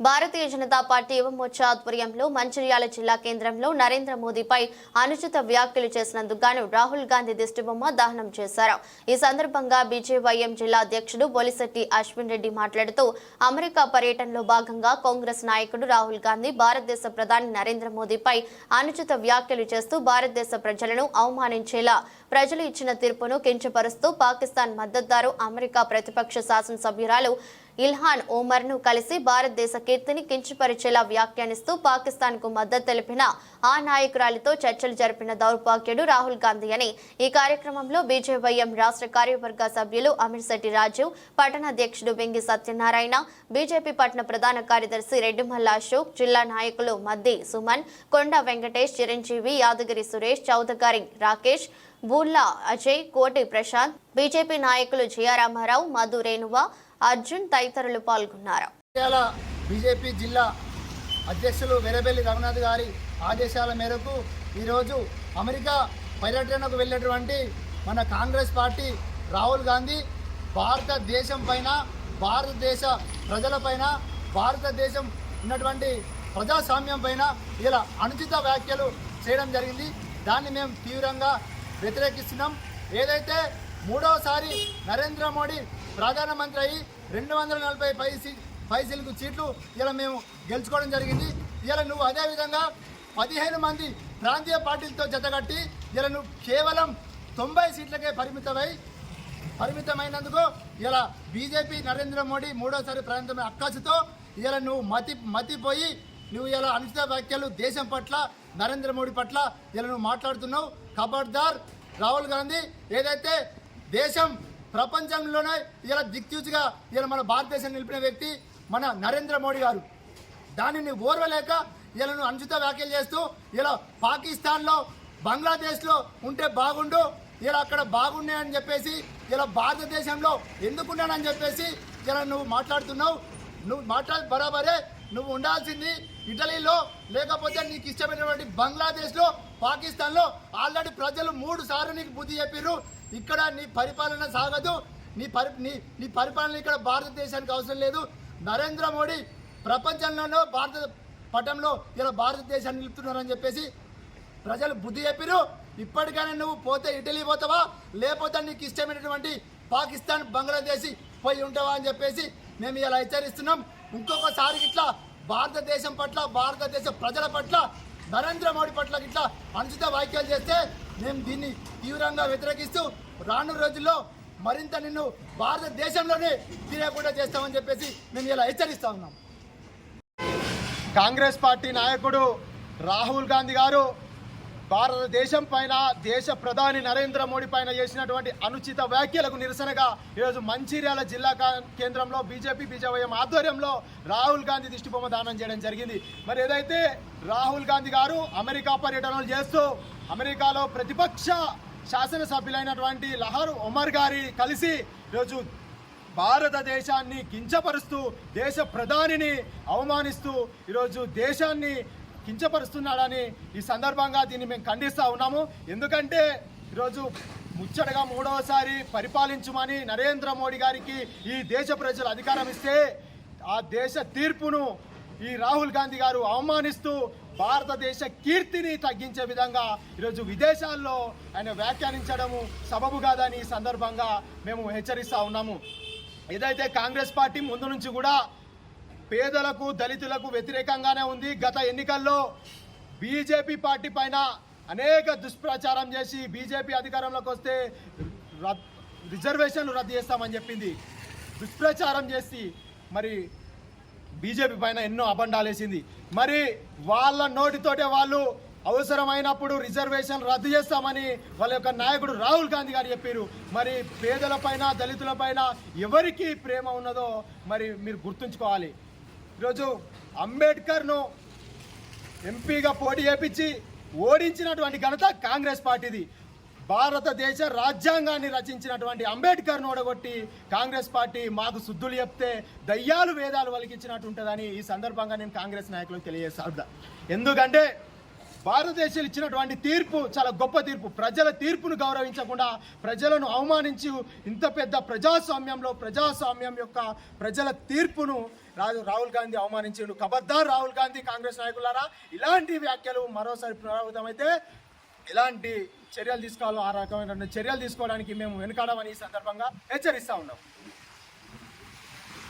Bharatiya Janata party Yuva Morcha ఆధ్వర్యంలో మంచిర్యాల జిల్లా కేంద్రంలో నరేంద్ర మోదీపై అనుచిత వ్యాఖ్యలు చేసినందుకు గాను రాహుల్ గాంధీ దిష్టిబొమ్మ దహనం చేశారు. ఈ సందర్భంగా బీజేవైఎం జిల్లా అధ్యక్షుడు బొలిశెట్టి అశ్విన్ రెడ్డి మాట్లాడుతూ అమెరికా పర్యటనలో భాగంగా కాంగ్రెస్ నాయకుడు రాహుల్ గాంధీ భారతదేశ ప్రధాని నరేంద్ర మోదీపై అనుచిత వ్యాఖ్యలు చేస్తూ భారతదేశ ప్రజలను అవమానించేలా ప్రజలు ఇచ్చిన తీర్పును కించపరుస్తూ పాకిస్తాన్ మద్దతుదారు అమెరికా ప్రతిపక్ష శాసనసభ్యురాలు ఇల్హాన్ ఓమర్ను కలిసి భారతదేశ కీర్తిని కించపరిచేలా వ్యాఖ్యానిస్తూ పాకిస్తాన్కు మద్దతు తెలిపిన ఆ నాయకురాలితో చర్చలు జరిపిన దౌర్భాగ్యుడు రాహుల్ గాంధీ అని ఈ కార్యక్రమంలో బీజేవైఎం రాష్ట్ర కార్యవర్గ సభ్యులు అమీర్శెట్టి రాజు పట్టణ అధ్యక్షుడు వెంగి సత్యనారాయణ బీజేపీ పట్టణ ప్రధాన కార్యదర్శి రెడ్డిమల్ల అశోక్ జిల్లా నాయకులు మద్ది సుమన్ కొండ వెంకటేష్ చిరంజీవి యాదగిరి సురేష్ చౌదగారి రాకేష్ బూర్లా అజయ్ కోటి ప్రశాంత్ బీజేపీ నాయకులు జియారామారావు మధు రేణువ అర్జున్ తదితరులు పాల్గొన్నారు. బీజేపీ జిల్లా అధ్యక్షులు వెరబెల్లి రఘునాథ్ గారి ఆదేశాల మేరకు ఈరోజు అమెరికా పర్యటనకు వెళ్ళినటువంటి మన కాంగ్రెస్ పార్టీ రాహుల్ గాంధీ భారతదేశం పైన భారతదేశ ప్రజలపైన భారతదేశం ఉన్నటువంటి ప్రజాస్వామ్యం పైన ఇలా అనుచిత వ్యాఖ్యలు చేయడం జరిగింది. దాన్ని మేము తీవ్రంగా వ్యతిరేకిస్తున్నాం. ఏదైతే మూడవసారి నరేంద్ర మోడీ ప్రధానమంత్రి అయ్యి రెండు వందల నలభై పై సీ- పైసలకు సీట్లు ఇలా మేము గెలుచుకోవడం జరిగింది. ఇలా నువ్వు అదేవిధంగా పదిహేను మంది ప్రాంతీయ పార్టీలతో జతగట్టి ఇలా నువ్వు కేవలం తొంభై సీట్లకే పరిమితమై పరిమితమైనందుకు ఇలా బీజేపీ నరేంద్ర మోడీ మూడోసారి ప్రాంతమైన అక్కసుతో ఇలా నువ్వు మతి మతిపోయి నువ్వు ఇలా అనుచిత వ్యాఖ్యలు దేశం పట్ల నరేంద్ర మోడీ పట్ల ఇలా నువ్వు మాట్లాడుతున్నావు. ఖబర్దార్ రాహుల్ గాంధీ ఏదైతే దేశం ప్రపంచంలోనే ఇలా దిక్చూచిగా ఇలా మన భారతదేశం నిలిపిన వ్యక్తి మన నరేంద్ర మోడీ గారు. దానిని ఓర్వలేక ఇలా నువ్వు అనుచిత వ్యాఖ్యలు చేస్తూ ఇలా పాకిస్తాన్లో బంగ్లాదేశ్లో ఉంటే బాగుండు ఇలా అక్కడ బాగున్నాయని చెప్పేసి ఇలా భారతదేశంలో ఎందుకున్నానని చెప్పేసి ఇలా నువ్వు మాట్లాడుతున్నావు. నువ్వు మాట్లాడి బరాబరే నువ్వు ఉండాల్సింది ఇటలీలో లేకపోతే నీకు ఇష్టమైనటువంటి బంగ్లాదేశ్లో పాకిస్తాన్లో ఆల్రెడీ ప్రజలు మూడు సార్లు నీకు బుద్ధి చెప్పిర్రు. ఇక్కడ నీ పరిపాలన సాగదు. నీ పరి నీ నీ పరిపాలన ఇక్కడ భారతదేశానికి అవసరం లేదు. నరేంద్ర మోడీ ప్రపంచంలోనూ భారత పటంలో ఇలా భారతదేశాన్ని నిలుపుతున్నారని చెప్పేసి ప్రజలు బుద్ధి చెప్పిరు ఇప్పటికైనా నువ్వు పోతే ఇటలీ పోతావా? లేకపోతే నీకు ఇష్టమైనటువంటి పాకిస్తాన్ బంగ్లాదేశ్ పోయి ఉంటావా అని చెప్పేసి మేము ఇలా హెచ్చరిస్తున్నాం. ఇంకొకసారి ఇట్లా భారతదేశం పట్ల భారతదేశ ప్రజల పట్ల నరేంద్ర మోడీ పట్ల ఇట్లా అనుచిత వ్యాఖ్యలు చేస్తే మేము దీన్ని తీవ్రంగా వ్యతిరేకిస్తూ రాను రోజుల్లో మరింత నిన్ను భారతదేశంలోనే తిరగకుండా చేస్తామని చెప్పేసి మేము ఇలా హెచ్చరిస్తా ఉన్నాం. కాంగ్రెస్ పార్టీ నాయకుడు రాహుల్ గాంధీ గారు భారతదేశం పైన దేశ ప్రధాని నరేంద్ర మోడీ పైన చేసినటువంటి అనుచిత వ్యాఖ్యలకు నిరసనగా ఈరోజు మంచిర్యాల జిల్లా కేంద్రంలో బీజేపీ బీజేవైఎం ఆధ్వర్యంలో రాహుల్ గాంధీ దిష్టిబొమ్మ దానం చేయడం జరిగింది. మరి ఏదైతే రాహుల్ గాంధీ గారు అమెరికా పర్యటనలు చేస్తూ అమెరికాలో ప్రతిపక్ష శాసనసభ్యులైనటువంటి లహర్ ఒమర్ గారి కలిసి ఈరోజు భారతదేశాన్ని కించపరుస్తూ దేశ ప్రధానిని అవమానిస్తూ ఈరోజు దేశాన్ని కించపరుస్తున్నాడని ఈ సందర్భంగా దీన్ని మేము ఖండిస్తూ ఉన్నాము. ఎందుకంటే ఈరోజు ముచ్చటగా మూడవసారి పరిపాలించమని నరేంద్ర మోడీ గారికి ఈ దేశ ప్రజలు అధికారం ఇస్తే ఆ దేశ తీర్పును ఈ రాహుల్ గాంధీ గారు అవమానిస్తూ భారతదేశ కీర్తిని తగ్గించే విధంగా ఈరోజు విదేశాల్లో ఆయన వ్యాఖ్యానించడము సబబు కాదని ఈ సందర్భంగా మేము హెచ్చరిస్తూ ఉన్నాము. ఏదైతే కాంగ్రెస్ పార్టీ ముందు నుంచి కూడా పేదలకు దళితులకు వ్యతిరేకంగానే ఉంది. గత ఎన్నికల్లో బీజేపీ పార్టీ పైన అనేక దుష్ప్రచారం చేసి బీజేపీ అధికారంలోకి వస్తే రద్- రిజర్వేషన్లు రద్దు చేస్తామని చెప్పింది. దుష్ప్రచారం చేసి మరి బీజేపీ పైన ఎన్నో అబండాలు వేసింది. మరి వాళ్ళ నోటితోటే వాళ్ళు అవసరమైనప్పుడు రిజర్వేషన్ రద్దు చేస్తామని వాళ్ళ యొక్క నాయకుడు రాహుల్ గాంధీ గారు చెప్పారు. మరి పేదలపైన దళితులపైన ఎవరికి ప్రేమ ఉన్నదో మరి మీరు గుర్తుంచుకోవాలి. ఈరోజు అంబేద్కర్ను ఎంపీగా పోటీ చేపించి ఓడించినటువంటి ఘనత కాంగ్రెస్ పార్టీది. భారతదేశ రాజ్యాంగాన్ని రచించినటువంటి అంబేద్కర్ను ఓడగొట్టి కాంగ్రెస్ పార్టీ మాకు శుద్ధులు చెప్తే దయ్యాలు వేదాలు వలికించినట్టు ఉంటుందని ఈ సందర్భంగా నేను కాంగ్రెస్ నాయకులకు తెలియజేస్తా. ఎందుకంటే భారతదేశం ఇచ్చినటువంటి తీర్పు చాలా గొప్ప తీర్పు. ప్రజల తీర్పును గౌరవించకుండా ప్రజలను అవమానించి ఇంత పెద్ద ప్రజాస్వామ్యంలో ప్రజాస్వామ్యం యొక్క ప్రజల తీర్పును రాజు రాహుల్ గాంధీ అవమానించిండు. ఖబర్దార్ రాహుల్ గాంధీ కాంగ్రెస్ నాయకులారా ఇలాంటి వ్యాఖ్యలు మరోసారి పునరావృతమైతే ఎలాంటి చర్యలు తీసుకోవాలో ఆ రకమైన చర్యలు తీసుకోవడానికి మేము వెనుకాడమని ఈ సందర్భంగా హెచ్చరిస్తా ఉన్నాం.